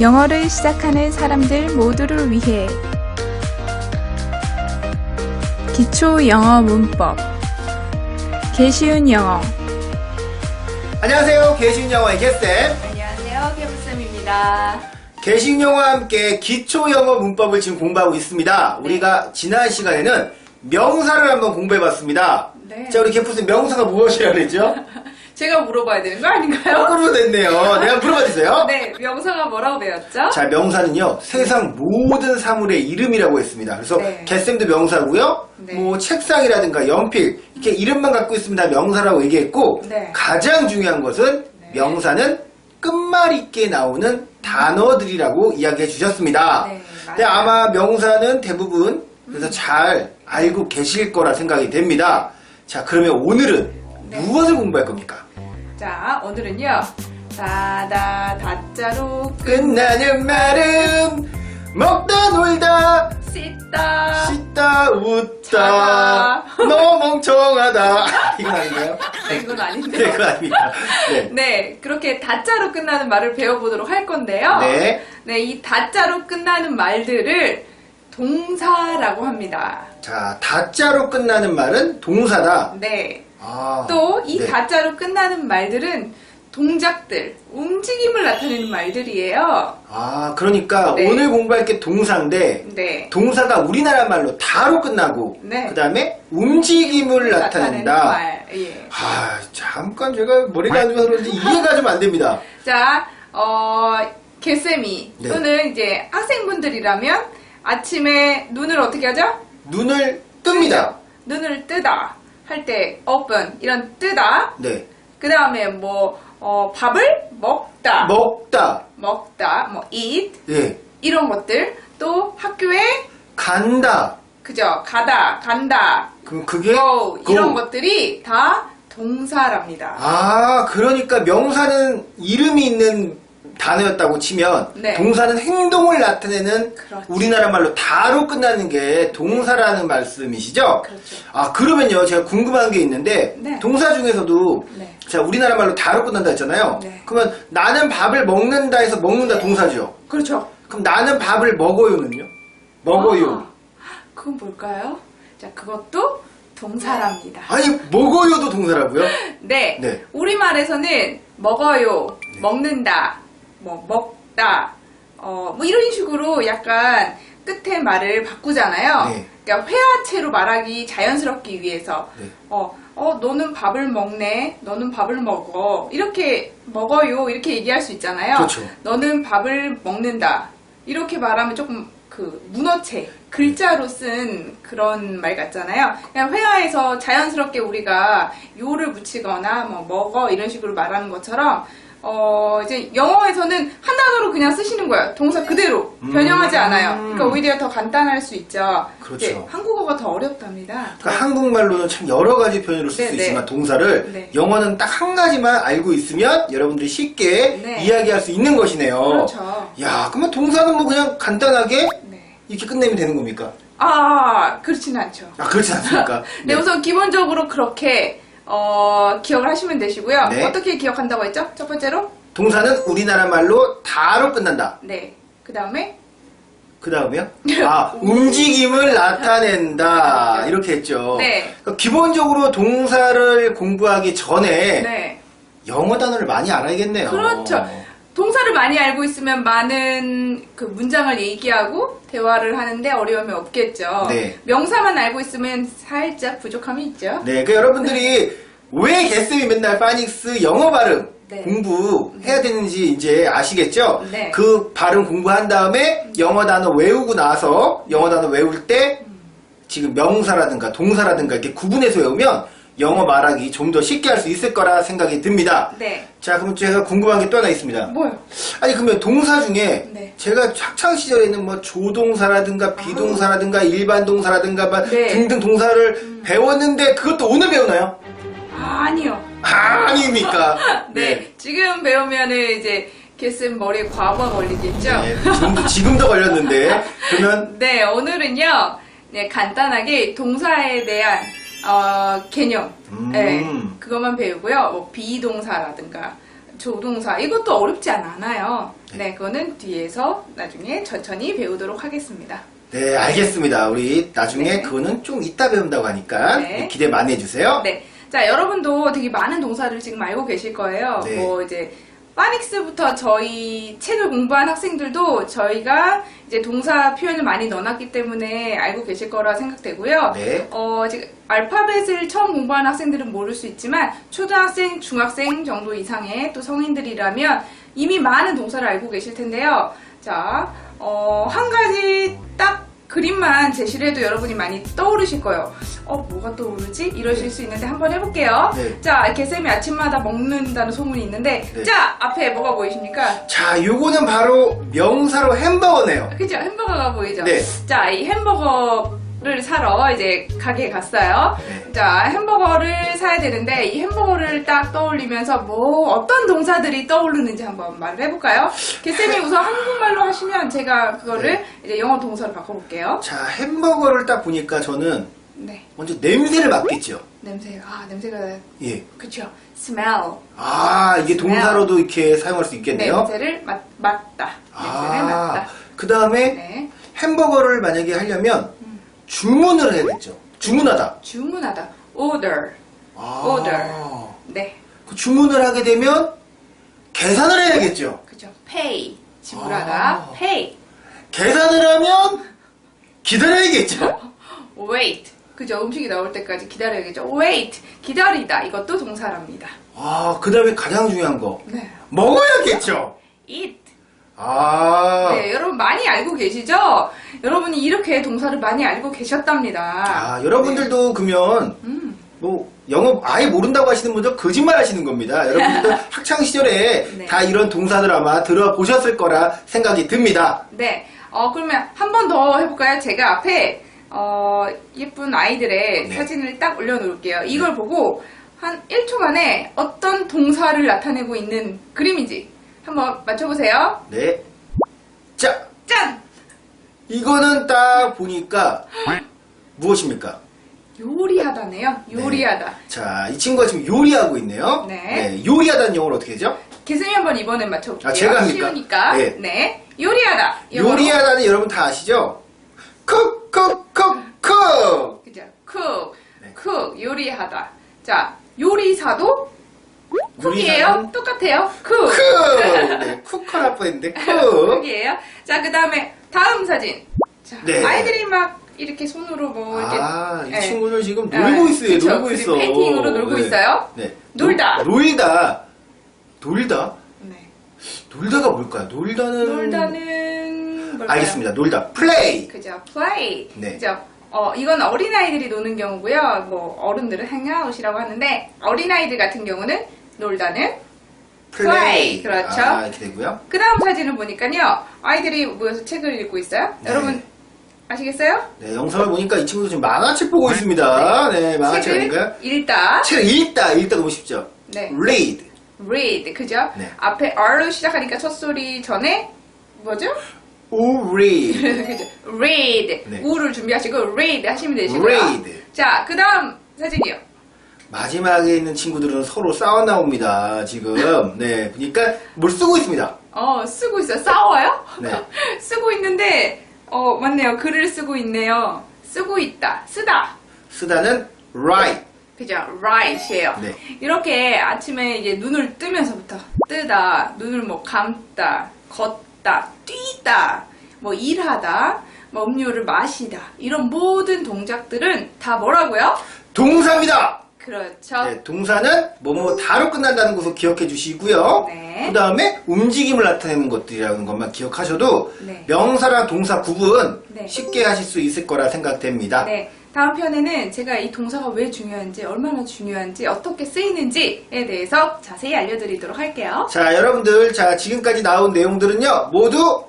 영어를 시작하는 사람들 모두를 위해 기초 영어 문법 개쉬운 영어 안녕하세요. 개신 영어의 개쌤. 안녕하세요, 개부쌤입니다. 개신 영어와 함께 기초 영어 문법을 지금 공부하고 있습니다. 우리가 지난 시간에는 명사를 한번 공부해 봤습니다. 네. 자, 우리 개프쌤 명사가 무엇이라 그랬죠? 제가 물어봐야 되는 거 아닌가요? 거꾸로 됐네요. 내가 물어봐 주세요. 네, 명사가 뭐라고 배웠죠? 자, 명사는요, 세상 모든 사물의 이름이라고 했습니다. 그래서 네. 개쌤도 명사고요, 네. 뭐 책상이라든가 연필, 이렇게 이름만 갖고 있으면 다 명사라고 얘기했고, 네. 가장 중요한 것은 네. 명사는 끝말 잇게 나오는 단어들이라고 이야기해 주셨습니다. 네, 근데 맞아요. 아마 명사는 대부분 그래서 잘 알고 계실 거라 생각이 됩니다. 자, 그러면 오늘은 네. 무엇을 공부할 겁니까? 자, 오늘은요. 다다 다자로 끝나는 말은 먹다 놀다 씻다 씻다 웃다 자다. 너 멍청하다 이건 아닌가요? 네, 이건 네, 아닌데요. 그건 아닙니다. 네. 네, 그렇게 다자로 끝나는 말을 배워보도록 할 건데요. 네. 네, 이 다자로 끝나는 말들을 동사라고 합니다. 자, 다자로 끝나는 말은 동사다. 네. 아, 또이 네. 다자로 끝나는 말들은 동작들, 움직임을 나타내는 말들이에요. 아, 그러니까 네. 오늘 공부할 게 동사인데 네. 동사가 우리나라 말로 다로 끝나고 네. 그다음에 움직임을 나타낸다. 말. 예. 아, 잠깐 제가 머리가 안 좋아서 그런지 이해가 좀 안 됩니다. 자, 어, 개쌤이 네. 또는 이제 학생분들이라면 아침에 눈을 어떻게 하죠? 눈을 뜹니다. 눈을 뜨다 할 때 open 이런 뜨다. 네. 그 다음에 뭐 어, 밥을 먹다, 먹다. 먹다, 뭐 eat 예. 이런 것들 또 학교에 간다. 그죠 가다, 간다, 그럼 그게 go 이런. 것들이 다 동사랍니다. 아, 그러니까 명사는 이름이 있는 단어였다고 치면 네. 동사는 행동을 나타내는 그렇죠. 우리나라 말로 다로 끝나는 게 동사라는 말씀이시죠? 그렇죠. 아, 그러면요. 제가 궁금한 게 있는데 네. 동사 중에서도 네. 자, 우리나라 말로 다로 끝난다 했잖아요. 네. 그러면 나는 밥을 먹는다 해서 먹는다 동사죠. 그렇죠. 그럼 나는 밥을 먹어요는요? 먹어요. 아, 그건 뭘까요? 자, 그것도 동사랍니다. 아니, 먹어요도 동사라고요? 네. 네. 우리말에서는 먹어요, 네. 먹는다, 뭐 먹다, 어, 뭐 이런 식으로 약간 끝에 말을 바꾸잖아요. 네. 그러니까 회화체로 말하기 자연스럽기 위해서 네. 어, 어, 너는 밥을 먹네, 너는 밥을 먹어 이렇게 먹어요 이렇게 얘기할 수 있잖아요. 그렇죠. 너는 밥을 먹는다 이렇게 말하면 조금 그 문어체 글자로 쓴 그런 말 같잖아요. 그냥 회화에서 자연스럽게 우리가 요를 붙이거나 뭐 먹어 이런 식으로 말하는 것처럼 어 이제 영어에서는 한 단어로 그냥 쓰시는 거예요. 동사 그대로 변형하지 음. 않아요. 그러니까 오히려 더 간단할 수 있죠. 그렇죠. 이제 한국어가 더 어렵답니다. 그러니까 한국말로는 참 여러 가지 표현으로 쓸 수 네, 네. 있지만 동사를 네. 영어는 딱 한 가지만 알고 있으면 여러분들이 쉽게 네. 이야기할 수 있는 것이네요. 그렇죠. 야, 그러면 동사는 뭐 그냥 간단하게 네. 이렇게 끝내면 되는 겁니까? 아 그렇진 않죠. 아, 그렇지 않습니까? 네, 우선 기본적으로 그렇게 어, 기억을 하시면 되시고요. 네. 어떻게 기억한다고 했죠? 첫 번째로? 동사는 우리나라 말로 다로 끝난다. 네. 그 다음에? 그 다음에요? 아, 움직임을 나타낸다. 이렇게 했죠. 네. 그러니까 기본적으로 동사를 공부하기 전에 네. 영어 단어를 많이 알아야겠네요. 그렇죠. 동사를 많이 알고 있으면 많은 그 문장을 얘기하고 대화를 하는데 어려움이 없겠죠. 네. 명사만 알고 있으면 살짝 부족함이 있죠. 네, 그 여러분들이 왜 개쌤이 맨날 파닉스 영어 발음 네. 공부해야 되는지 이제 아시겠죠? 네. 그 발음 공부한 다음에 영어 단어 외우고 나서 영어 단어 외울 때 지금 명사라든가 동사라든가 이렇게 구분해서 외우면 영어 말하기 좀 더 쉽게 할 수 있을 거라 생각이 듭니다. 네. 자, 그럼 제가 궁금한 게 또 하나 있습니다. 뭐요? 아니 그러면 동사 중에 네. 제가 학창 시절에는 뭐 조동사라든가 비동사라든가 일반 동사라든가 막 네. 등등 동사를 배웠는데 그것도 오늘 배우나요? 아, 아니요. 아닙니까? 네. 지금 배우면은 이제 개쌤 머리에 과부하 걸리겠죠? 네, 지금도, 지금도 걸렸는데 그러면 네, 오늘은요, 네, 간단하게 동사에 대한 어, 개념, 음. 네, 그것만 배우고요. 뭐 비동사라든가 조동사 이것도 어렵지 않아요. 네, 그거는 뒤에서 나중에 천천히 배우도록 하겠습니다. 네, 알겠습니다. 우리 나중에 네. 그거는 좀 이따 배운다고 하니까 네. 기대 많이 해주세요. 네. 자, 여러분도 되게 많은 동사를 지금 알고 계실 거예요. 네. 뭐 이제 파닉스부터 저희 책을 공부한 학생들도 저희가 이제 동사 표현을 많이 넣어놨기 때문에 알고 계실 거라 생각되고요. 네. 어, 지금 알파벳을 처음 공부한 학생들은 모를 수 있지만 초등학생, 중학생 정도 이상의 또 성인들이라면 이미 많은 동사를 알고 계실 텐데요. 자, 어, 한 가지 딱 그림만 제시를 해도 여러분이 많이 떠오르실 거예요. 어, 뭐가 떠오르지? 이러실 수 있는데 한번 해볼게요. 네. 자, 개쌤이 아침마다 먹는다는 소문이 있는데, 네. 자, 앞에 뭐가 보이십니까? 자, 요거는 바로 명사로 햄버거네요. 그죠? 햄버거가 보이죠? 네. 자, 이 햄버거 를 사러 이제 가게에 갔어요. 네. 자, 햄버거를 사야 되는데 이 햄버거를 딱 떠올리면서 뭐 어떤 동사들이 떠오르는지 한번 말을 해볼까요? 개쌤이 우선 한국말로 하시면 제가 그거를 네. 이제 영어 동사로 바꿔볼게요. 자, 햄버거를 딱 보니까 저는 네. 먼저 냄새를 맡겠죠. 냄새, 아, 냄새가, 예. 그쵸. smell. 아, 이게 동사로도 이렇게 사용할 수 있겠네요. 냄새를 맡, 맡다. 냄새를 맡다. 아, 그 다음에 네. 햄버거를 만약에 하려면 음. 주문을 해야겠죠. 주문하다. 주문하다. order. 아, order. 네. 그 주문을 하게 되면 계산을 해야겠죠. 그죠. pay. 지불하다. 아. pay. 계산을 하면 기다려야겠죠. wait. 그죠. 음식이 나올 때까지 기다려야겠죠. wait. 기다리다. 이것도 동사랍니다. 아, 그 다음에 가장 중요한 거. 네. 먹어야겠죠. eat. 아, 네, 여러분 많이 알고 계시죠? 여러분이 이렇게 동사를 많이 알고 계셨답니다. 아, 여러분들도 그러면 음. 뭐 영어 아예 모른다고 하시는 분들 거짓말 하시는 겁니다. 여러분들도 학창 시절에 네. 다 이런 동사들 아마 들어보셨을 거라 생각이 듭니다. 네. 어, 그러면 한 번 더 해볼까요? 제가 앞에, 어, 예쁜 아이들의 네. 사진을 딱 올려놓을게요. 이걸 보고 한 1초 만에 어떤 동사를 나타내고 있는 그림인지 한번 맞춰보세요. 네. 자, 짠! 이거는 딱 보니까 무엇입니까? 요리하다네요. 요리하다. 자, 이 친구가 지금 요리하고 있네요. 네. 요리하다는 영어로 어떻게 되죠? 개선이 한번 이번엔 맞춰볼게요. 아, 제가 합니까? 쉬우니까. 네. 네. 요리하다. 영어로. 요리하다는 여러분 다 아시죠? 쿡, 쿡, 쿡, 쿡! 그죠. cook. 네. cook. 요리하다. 자, 요리사도 쿡이에요. 똑같아요. cook. 쿡! 네, 쿡할 뻔했는데, 쿡! 쿡이에요. 자, 그 다음에 다음 사진. 자, 네. 아이들이 막 이렇게 손으로 뭐 이렇게 아, 이 네. 친구는 지금 네. 놀고 있어요. 그쵸. 놀고 그리고 있어. 페인팅으로 놀고 있어요. 네. 놀다. 놀- 놀다. 놀다? 네. 놀다가 뭘까요? 놀다는. 놀다는 뭘까요? 알겠습니다. 놀다. 플레이. 그죠. play. 네. 그죠. 어, 이건 어린아이들이 노는 경우고요. 뭐 어른들은 hangout이라고 하는데 어린아이들 같은 경우는 놀다는 play. 그렇죠. 아, 이렇게 되고요. 그 다음 사진을 보니까요. 아이들이 모여서 책을 읽고 있어요. 네. 여러분 아시겠어요? 네, 영상을 보니까 이 친구도 지금 만화책 보고 있습니다. 네, 만화책 책을 아닌가요? 읽다. 책을 읽다. 읽다 너무 쉽죠? 네. read. read. 그죠? 네. 앞에 R로 시작하니까 첫 소리 전에 뭐죠? 오, read. 그죠? read. 네. 우를 준비하시고 read 하시면 되시고요. read. 자, 그 다음 사진이요. 마지막에 있는 친구들은 서로 싸워 나옵니다. 지금. 네, 보니까 뭘 쓰고 있습니다. 어, 쓰고 있어요. 싸워요? 네. 쓰고 있는데, 어, 맞네요. 글을 쓰고 있네요. 쓰고 있다. 쓰다. 쓰다는 write. 그죠? right이에요. 네. 이렇게 아침에 이제 눈을 뜨면서부터 뜨다, 눈을 뭐 감다, 걷다, 뛰다, 뭐 일하다, 뭐 음료를 마시다. 이런 모든 동작들은 다 뭐라고요? 동사입니다. 그렇죠. 네, 동사는 뭐뭐 다로 끝난다는 것을 기억해 주시고요. 네. 그 다음에 움직임을 나타내는 것들이라는 것만 기억하셔도 네. 명사랑 동사 구분 네. 쉽게 하실 수 있을 거라 생각됩니다. 네. 다음 편에는 제가 이 동사가 왜 중요한지, 얼마나 중요한지, 어떻게 쓰이는지에 대해서 자세히 알려드리도록 할게요. 자, 여러분들, 자, 지금까지 나온 내용들은요, 모두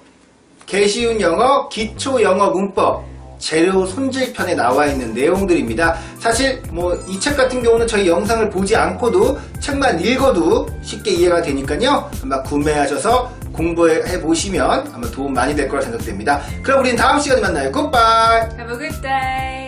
개쉬운 영어, 기초 영어 문법, 재료 손질 편에 나와 있는 내용들입니다. 사실, 뭐, 이 책 같은 경우는 저희 영상을 보지 않고도 책만 읽어도 쉽게 이해가 되니까요, 아마 구매하셔서 공부해 보시면 아마 도움 많이 될 거라 생각됩니다. 그럼 우리는 다음 시간에 만나요. 굿바이! Have a good day.